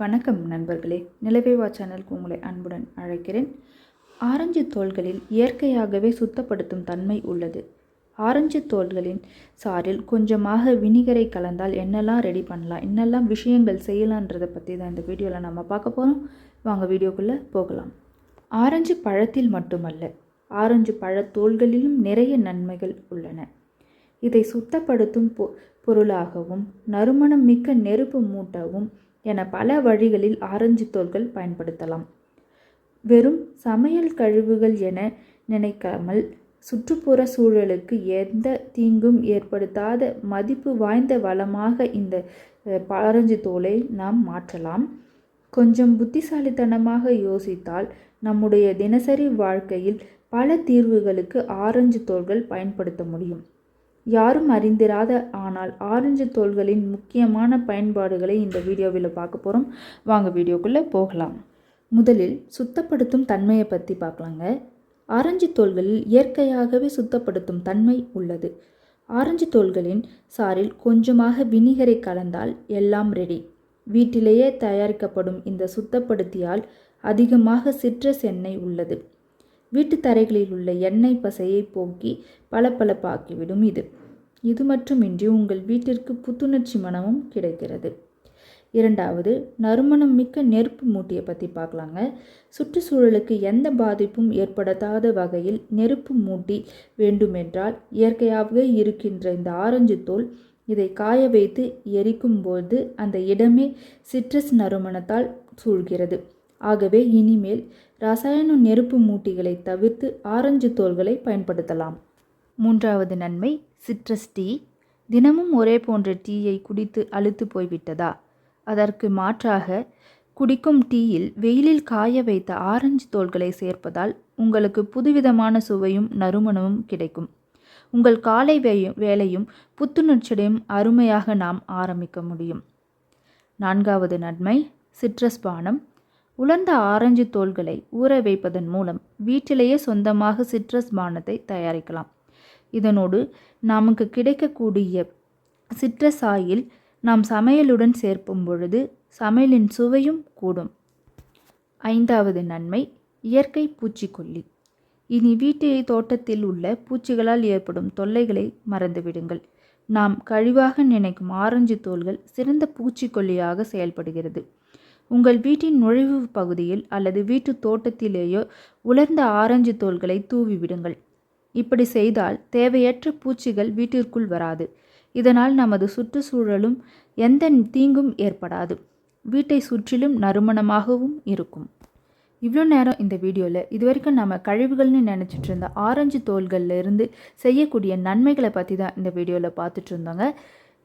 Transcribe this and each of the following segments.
வணக்கம் நண்பர்களே. நிலவேவா சேனலுக்கு உங்களை அன்புடன் அழைக்கிறேன். ஆரஞ்சு தோல்களில் இயற்கையாகவே சுத்தப்படுத்தும் தன்மை உள்ளது. ஆரஞ்சு தோள்களின் சாறில் கொஞ்சமாக வினிகரை கலந்தால் என்னெல்லாம் ரெடி பண்ணலாம் என்னெல்லாம் விஷயங்கள் செய்யலான்றதை பற்றி தான் இந்த வீடியோவில் நம்ம பார்க்க போகிறோம் வாங்க வீடியோக்குள்ளே போகலாம். ஆரஞ்சு பழத்தில் மட்டுமல்ல ஆரஞ்சு பழத்தோள்களிலும் நிறைய நன்மைகள் உள்ளன. இதை சுத்தப்படுத்தும் பொ பொருளாகவும் நறுமணம் மிக்க நெருப்பு மூட்டவும் என பல வழிகளில் ஆரஞ்சு தோல்கள் பயன்படுத்தலாம். வெறும் சமையல் கழிவுகள் என நினைக்காமல் சுற்றுப்புற சூழலுக்கு எந்த தீங்கும் ஏற்படுத்தாத மதிப்பு வாய்ந்த வளமாக இந்த ஆரஞ்சு தோலை நாம் மாற்றலாம். கொஞ்சம் புத்திசாலித்தனமாக யோசித்தால் நம்முடைய தினசரி வாழ்க்கையில் பல தீர்வுகளுக்கு ஆரஞ்சு தோல்கள் பயன்படுத்த முடியும். யாரும் அறிந்திராத ஆனால் ஆரஞ்சு தோல்களின் முக்கியமான பயன்பாடுகளை இந்த வீடியோவில் பார்க்க போகிறோம் வாங்க வீடியோக்குள்ளே போகலாம். முதலில் சுத்தப்படுத்தும் தன்மையை பற்றி பார்க்கலாங்க. ஆரஞ்சு தோல்களில் இயற்கையாகவே சுத்தப்படுத்தும் தன்மை உள்ளது. ஆரஞ்சு தோல்களின் சாரில் கொஞ்சமாக வினிகரை கலந்தால் எல்லாம் ரெடி வீட்டிலேயே தயாரிக்கப்படும் இந்த சுத்தப்படுத்தியால் அதிகமாக சிட்ரஸ் எண்ணெய் உள்ளது. வீட்டு தரைகளில் உள்ள எண்ணெய் பசையை போக்கி பளபளப்பாக்கிவிடும் இது. இது மட்டுமின்றி உங்கள் வீட்டிற்கு புத்துணர்ச்சி மனமும் கிடைக்கிறது. இரண்டாவது நறுமணம் மிக்க நெருப்பு மூட்டியை பற்றி பார்க்கலாங்க. சுற்றுச்சூழலுக்கு எந்த பாதிப்பும் ஏற்படுத்தாத வகையில் நெருப்பு மூட்டி வேண்டுமென்றால் இயற்கையாகவே இருக்கின்ற இந்த ஆரஞ்சு தோல் இதை காய வைத்து எரிக்கும் போது அந்த இடமே சிட்ரஸ் நறுமணத்தால் சூழ்கிறது. ஆகவே இனிமேல் ரசாயன நெருப்பு மூட்டிகளை தவிர்த்து ஆரஞ்சு தோல்களை பயன்படுத்தலாம். மூன்றாவது நன்மை சிட்ரஸ் டீ. தினமும் ஒரே போன்ற டீயை குடித்து அழுத்து போய்விட்டதா? அதற்கு மாற்றாக குடிக்கும் டீயில் வெயிலில் காய வைத்த ஆரஞ்சு தோல்களை சேர்ப்பதால் உங்களுக்கு புதுவிதமான சுவையும் நறுமணமும் கிடைக்கும். உங்கள் காலை வேயும் வேலையும் புத்துணர்ச்சியுடையும் அருமையாக நாம் ஆரம்பிக்க முடியும். நான்காவது நன்மை சிட்ரஸ் பானம். உலர்ந்த ஆரஞ்சு தோல்களை ஊற வைப்பதன் மூலம் வீட்டிலேயே சொந்தமாக சிட்ரஸ் பானத்தை தயாரிக்கலாம். இதனோடு நமக்கு கிடைக்கக்கூடிய சிட்ரஸ் ஆயில் நாம் சமையலுடன் சேர்க்கும் பொழுது சமையலின் சுவையும் கூடும். ஐந்தாவது நன்மை இயற்கை பூச்சிக்கொல்லி. இனி வீட்டு தோட்டத்தில் உள்ள பூச்சிகளால் ஏற்படும் தொல்லைகளை மறந்துவிடுங்கள். நாம் கழிவாக நினைக்கும் ஆரஞ்சு தோல்கள் சிறந்த பூச்சிக்கொல்லியாக செயல்படுகிறது. உங்கள் வீட்டின் நுழைவு பகுதியில் அல்லது வீட்டு தோட்டத்திலேயோ உலர்ந்த ஆரஞ்சு தோள்களை தூவி விடுங்கள். இப்படி செய்தால் தேவையற்ற பூச்சிகள் வீட்டிற்குள் வராது. இதனால் நமது சுற்றுச்சூழலும் எந்த தீங்கும் ஏற்படாது. வீட்டை சுற்றிலும் நறுமணமாகவும் இருக்கும். இவ்வளோ நேரம் இந்த வீடியோவில் இது வரைக்கும் நம்ம கழிவுகள்னு நினச்சிட்டு இருந்த ஆரஞ்சு தோள்களில் இருந்து செய்யக்கூடிய நன்மைகளை பற்றி தான் இந்த வீடியோவில் பார்த்துட்டு இருந்தோங்க.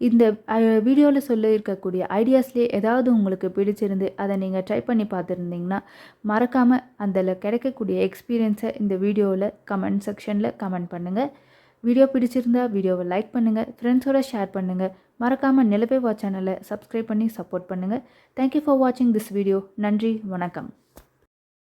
இந்த வீடியோவில் சொல்லியிருக்கக்கூடிய ஐடியாஸ்லேயே ஏதாவது உங்களுக்கு பிடிச்சிருந்து அதை நீங்கள் ட்ரை பண்ணி பார்த்துருந்தீங்கன்னா மறக்காமல் அதில் கிடைக்கக்கூடிய எக்ஸ்பீரியன்ஸை இந்த வீடியோவில் கமெண்ட் செக்ஷனில் கமெண்ட் பண்ணுங்கள் வீடியோ பிடிச்சிருந்தா வீடியோவை லைக் பண்ணுங்கள் ஃப்ரெண்ட்ஸோட ஷேர் பண்ணுங்கள் மறக்காமல் நிலப்பேவா சேனலை சப்ஸ்கிரைப் பண்ணி சப்போர்ட் பண்ணுங்கள் தேங்க்யூ ஃபார் வாட்சிங் திஸ் வீடியோ நன்றி வணக்கம்.